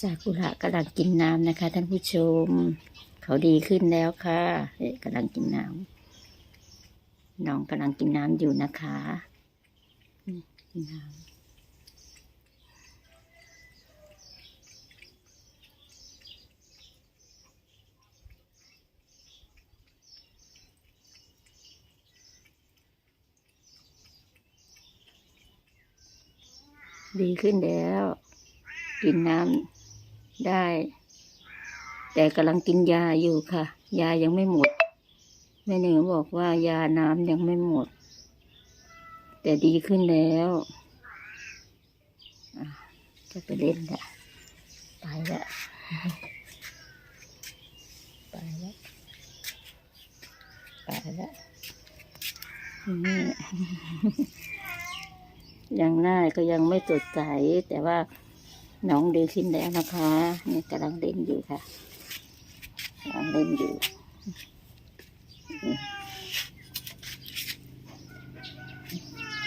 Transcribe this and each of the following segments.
ซากุระกำลังกินน้ำนะคะ ท่านผู้ชม เขาดีขึ้นแล้วค่ะเอ๊ะกำลังกินน้ำน้องกำลังกินน้ำอยู่นะคะกินน้ำดีขึ้นแล้ว กินน้ำ ได้ แต่กำลังกินยาอยู่ค่ะ ยายังไม่หมด แม่หนึ่งบอกว่ายาน้ำยังไม่หมด แต่ดีขึ้นแล้วจะไปเล่นละไปละไปละไปละนี่ยังหน้าก็ยังไม่สดใสแต่ว่า น้องดีขึ้นแล้วนะคะนี่กำลังเล่นอยู่ค่ะกำลังเล่นอยู่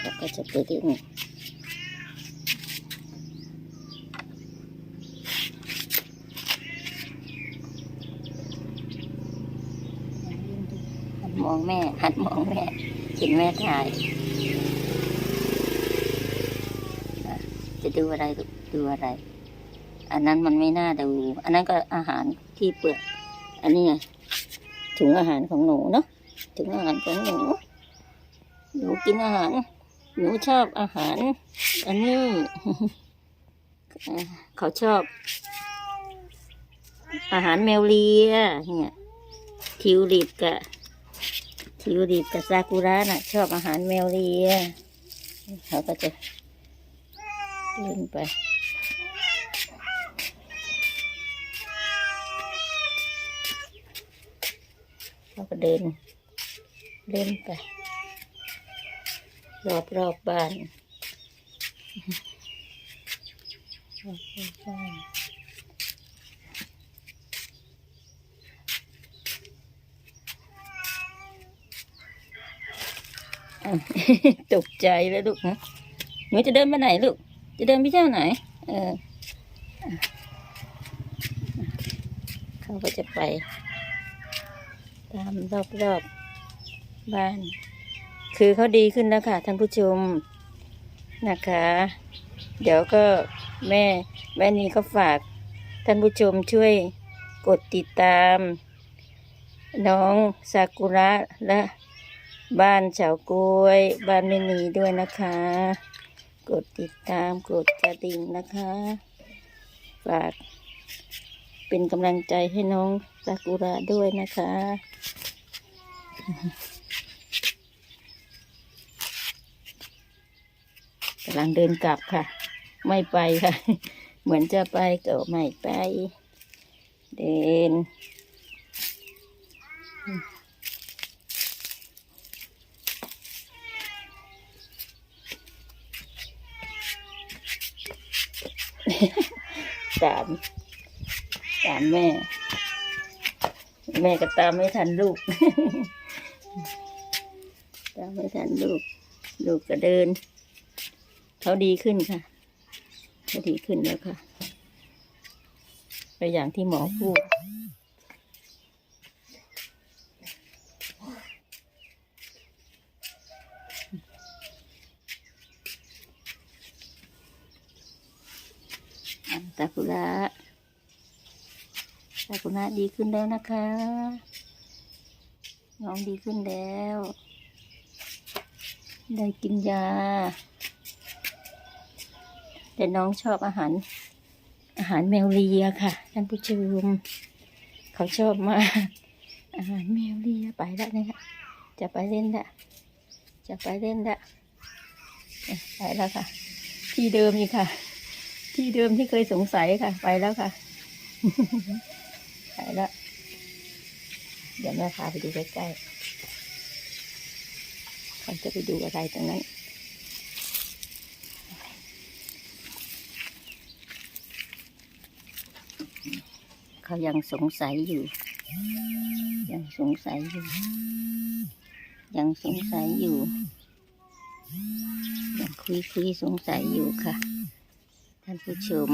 แล้วก็จะไปเล่นหัดมองแม่หัดมองแม่เห็นแม่ถ่ายอะ จะดูอะไรดูอะไร อันนั้นมันไม่น่าดู อันนั้นก็อาหารที่เปลือกอันนี้ไงถุงอาหารของหนูเนาะถุงอาหารของหนูหนูกินอาหาร หนูชอบอาหาร อันนี้เอ่อเขาชอบ อาหารแมวเลียเนี่ยทิวลิปกับทิวลิปกับซากุระน่ะ ชอบอาหารแมวเลียเขาก็จะ เดินไป เราก็เดิน เล่นไป รอบรอบบ้านรอบรอบบ้านตกใจแล้วลูกนะหนูจะเดินไปไหนลูก จะเดินไปเที่ยวไหน เออเขาก็จะไป ตามรอบรอบๆบ้าน คือเขาดีขึ้นแล้วค่ะท่านผู้ชมนะคะ เดี๋ยวก็แม่แม่นี้ก็ฝากท่านผู้ชมช่วยกดติดตาม น้องซากุระและบ้านเฉากล้วย บ้านแม่นีด้วยนะคะ กดติดตามกดกระดิ่งนะคะ ฝากเป็นกำลังใจให้น้องซากุระด้วยนะคะ กำลังเดินกลับค่ะ ไม่ไปค่ะ เหมือนจะไปก็ไม่ไป เดิน ตามตามแม่ แม่ก็ตามไม่ทันลูก ตามไม่ทันลูก ลูกก็เดิน เขาดีขึ้นค่ะเขาดีขึ้นแล้วค่ะไปอย่างที่หมอพูด ซากุระซากุระดีขึ้นแล้วนะคะ น้องดีขึ้นแล้ว ได้กินยา แต่น้องชอบอาหาร อาหารแมวเลียค่ะ ท่านผู้ชม เขาชอบมาก อาหารแมวเลียไปแล้วนะคะจะไปเล่นละจะไปเล่นละเอ๊ะไปแล้วค่ะ ที่เดิมอีกค่ะ ที่เดิมที่เคยสงสัยค่ะ ไปแล้วค่ะ ไปแล้ว เดี๋ยวแม่พาไปดูใกล้ๆเขาจะไปดูอะไรตรงนั้นเขายังสงสัยอยู่ ยังสงสัยอยู่ ยังสงสัยอยู่ ยังคุยคุยสงสัยอยู่ค่ะานผู้ชม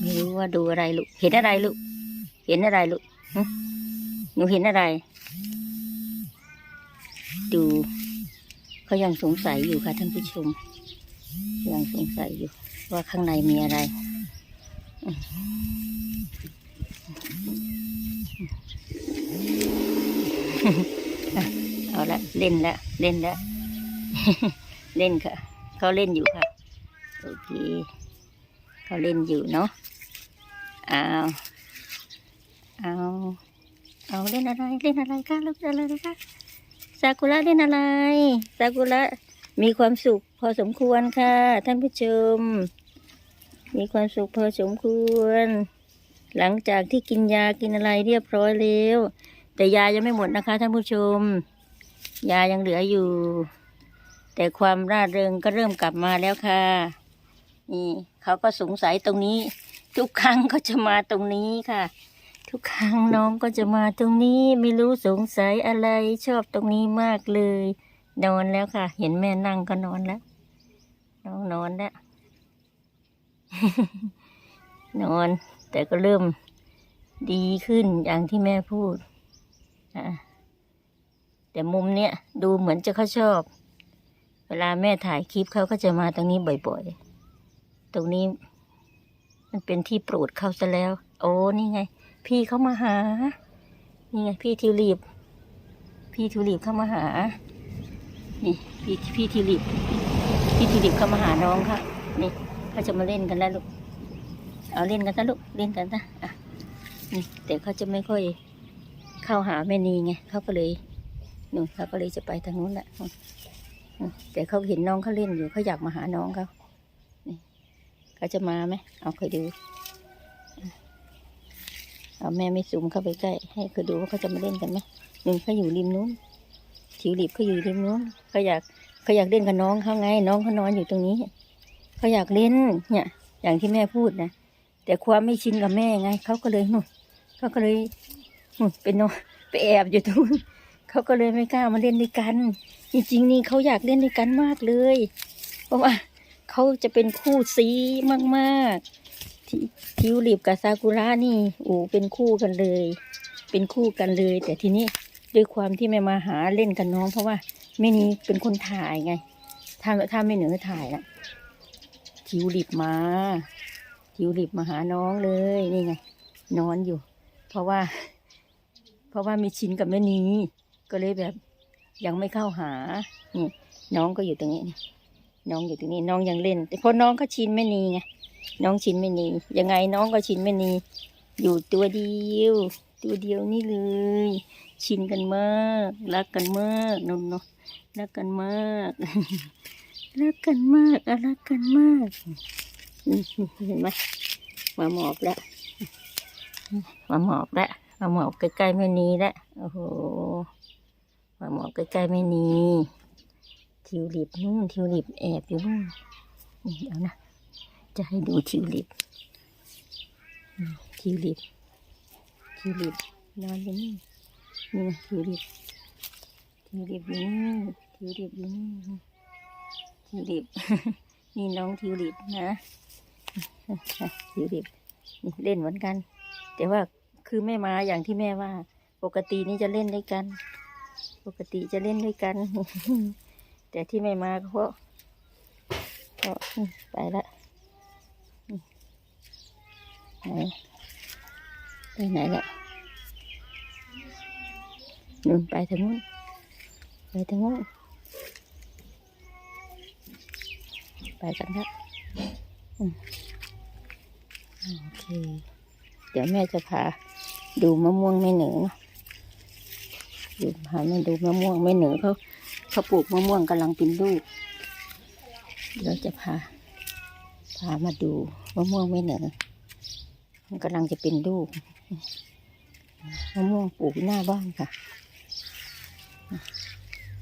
ไม่รู้ว่าดูอะไรลูก เห็นอะไรลูก เห็นอะไรลูกหนูเห็นอะไร ดูเขายังสงสัยอยู่ค่ะท่านผู้ชม ยังสงสัยอยู่ ว่าข้างในมีอะไร เอาละเล่นละเล่นละเล่นค่ะ เขาเล่นอยู่ค่ะ โอเค เขาเล่นอยู่เนาะเอาเอาเอาเล่นอะไรเล่นอะไรคะลูกเล่นอะไรคะซากุระเล่นอะไรซากุระมีความสุขพอสมควรค่ะ ท่านผู้ชม มีความสุขพอสมควร หลังจากที่กินยากินอะไรเรียบร้อยแล้ว แต่ยายังไม่หมดนะคะท่านผู้ชม ยายังเหลืออยู่ แต่ความร่าเริงก็เริ่มกลับมาแล้วค่ะนี่เขาก็สงสัยตรงนี้ ทุกครั้งก็จะมาตรงนี้ค่ะ ทุกครั้งน้องก็จะมาตรงนี้ไม่รู้สงสัยอะไรชอบตรงนี้มากเลยนอนแล้วค่ะ เห็นแม่นั่งก็นอนแล้ว น้องนอนแล้ว นอน แต่ก็เริ่มดีขึ้นอย่างที่แม่พูดอะแต่มุมเนี้ยดูเหมือนจะเขาชอบ เวลาแม่ถ่ายคลิปเขาก็จะมาตรงนี้บ่อยๆ ตรงนี้ มันเป็นที่โปรดเขาซะแล้ว โอ้นี่ไง พี่เขามาหา นี่ไง พี่ทิวลิปพี่ทิวลิปเข้ามาหา นี่พี่พี่ทิวลิปพี่ทิวลิปเข้ามาหาน้องค่ะ นี่เขาจะมาเล่นกันแล้วลูก เอาเล่นกันซะลูกเล่นกันซะอะนี่แต่เขาจะไม่ค่อยเข้าหาแม่นีไงเขาก็เลยหนูเขาก็เลยจะไปทางนู้นแหละแต่เขาเห็นน้องเขาเล่นอยู่เขาอยากมาหาน้องเขานี่เขาจะมาไหมเอาเคยดูเอาแม่ไม่ซูมเข้าไปใกล้ให้เขาดูว่าเขาจะมาเล่นกันไหมหนึ่งเขาอยู่ริมนู้นทิวลิปเขาอยู่ริมนู้นเขาอยากเขาอยากเล่นกับน้องเขาไง น้องเขานอนอยู่ตรงนี้เขาอยากเล่นเนี่ย อย่างที่แม่พูดนะ แต่ความไม่ชินกับแม่ไงเขาก็เลยนู่นเขาก็เลยนู่นเป็นนอนไปแอบอยู่ตรงนู้นเขาก็เลยไม่กล้ามาเล่นด้วยกัน จริง ๆ นี่เขาอยากเล่นด้วยกันมากเลย เพราะว่าเขาจะเป็นคู่ซีมากๆทิทิวลิปกับซากุระนี่โอ้เป็นคู่กันเลย เป็นคู่กันเลย แต่ทีนี้ด้วยความที่ไม่มาหาเล่นกันน้อง เพราะว่าแม่นี้เป็นคนถ่ายไงถ้าถ้าไม่เหนือถ่ายนะทิวลิปมา ทิวลิปมาหาน้องเลยนี่ไง นอนอยู่ เพราะว่า เพราะว่ามีชินกับแม่นีก็เลยแบบยังไม่เข้าหานี่น้องก็อยู่ตรงนี้ น้องอยู่ตรงนี้น้องยังเล่น แต่พราะน้องก็ชินแม่นีไงน้องชินแม่นียังไงน้องก็ชินแม่นีอยู่ตัวเดียว ตัวเดียวนี่เลย ชินกันมากรักกันมากนนเนาะรักกันมากรักกันมากอะรักกันมาก เห็นไหมมาหมอบแล้วมาหมอบแล้วมาหมอบใกล้ๆแม่นีแล้วโอ้โหมาหมอบใกล้ๆแม่นีทิวลิปนู่นทิวลิปแอบอยู่นู่นนี่เดี๋ยวนะ จะให้ดูทิวลิปทิวลิปทิวลิปนอนอยู่นี่นี่นะทิวลิปทิวลิปอยู่นี่ทิวลิปอยู่นี่ทิวลิป นี่น้องทิวลิปนะทิวลิปนี่เล่นเหมือนกัน แต่ว่าคือไม่มาอย่างที่แม่ว่า ปกตินี่จะเล่นด้วยกัน ปกติจะเล่นด้วยกัน แต่ที่ไม่มาก็เพราะเพราะไปละไหนไปไหนละนู่นไปทางนู้นไปทางนู้น ไปกันละอืมโอเค เดี๋ยวแม่จะพาดูมะม่วงแม่เหนือเนะดูพาแม่ดูมะม่วงแม่เหนือเขาเขาปลูกมะม่วงกำลังเป็นลูกเดี๋ยวจะพาพามาดูมะม่วงแม่เหนือมันกำลังจะเป็นลูกมะม่วงปลูกหน้าบ้านค่ะ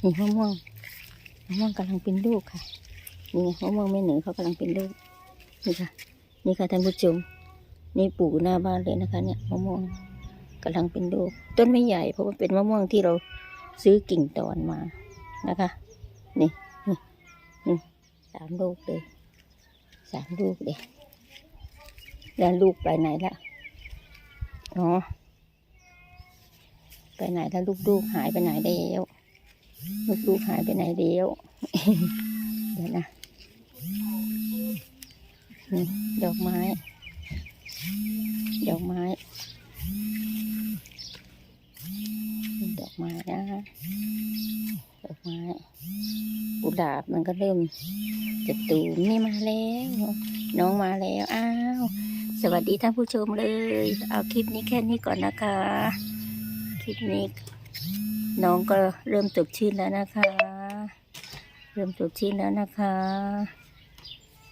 นี่มะม่วงมะม่วงกำลังเป็นลูกค่ะ นี่ไงมะม่วงแม่เหนือเขากำลังเป็นลูกนี่ค่ะ นี่ค่ะท่านผู้ชมนี่ปลูกหน้าบ้านเลยนะคะ เนี่ยมะม่วงกำลังเป็นลูก ต้นไม่ใหญ่เพราะว่าเป็นมะม่วงที่เราซื้อกิ่งตอนมานะคะ นี่นี่นี่สามลูกเลยสามลูกเลยแล้วลูกไปไหนละอ๋อไปไหนแล้วลูกๆหายไปไหนแล้วลูกๆหายไปไหนแล้วเดี๋ยวนะ นี่ดอกไม้ ดอกไม้ ดอกไม้นะดอกไม้กุหลาบมันก็เริ่มจะตูมนี่มาแล้ว น้องมาแล้ว อ้าว สวัสดีท่านผู้ชมเลย เอาคลิปนี้แค่นี้ก่อนนะคะ คลิปนี้ น้องก็เริ่มตกชื่นแล้วนะคะ เริ่มตกชื่นแล้วนะคะ